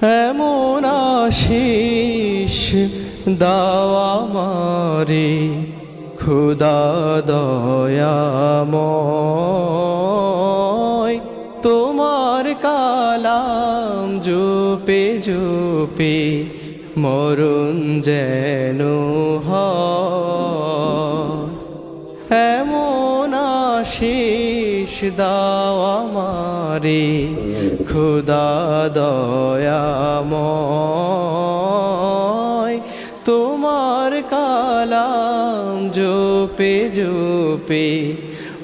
এমন আশিস দাওয়া মারে খুদা দয়াময়। তোমার কালাম জুপে জুপে মরুন যেন এমন আশিস দাও আমারে, খুদা দয়াময়। তোমার কালাম জোপে জোপে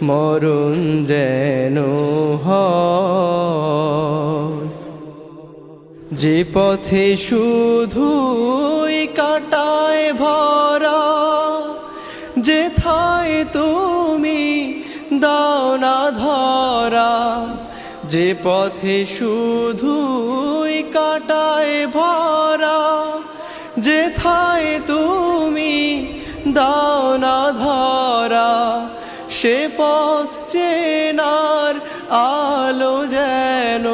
মরুন যেন যে পথে শুধুই কাটায় ভরা, যে যেথায় তুমি দাও না ধরা যে পথে শুধুই কাটায় ভরা যে থায় তুমি দাও না ধরা সে পথ চেনার আলো যেন,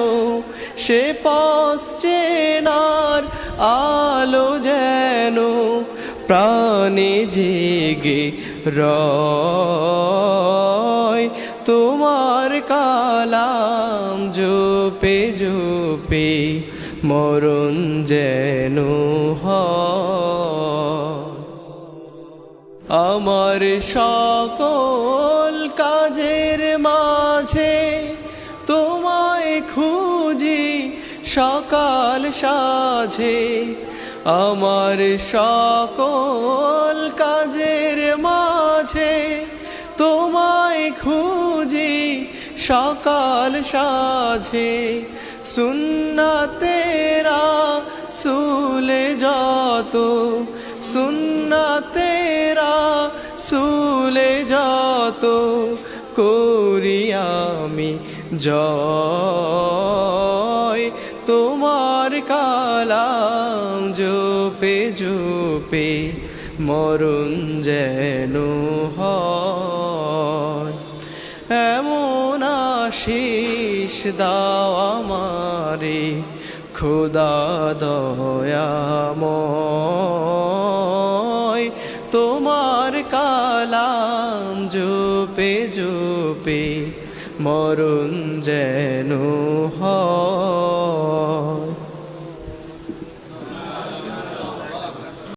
সে পথ চেনার আলো যেন, প্রাণে জেগে রয় তোমার কালাম জোপে জোপে মরণ যেন হয়। আমার সকল কাজের মাঝে তোমায় খুঁজি সকাল সাঝে। আমার সকল কাজের মাঝে তোমায় খুঁজি সকাল সাঝে সুন্না তেরা সুলে যত সুন্না তেরা সুলে যত করি আমি জয়। তোমার কালাম জোপে জোপে মরুন যেন হয়। আশিস দাও আমারে খুদা দয়াময় তোমার কালাম জুপে জুপে মরুন যেন হয়।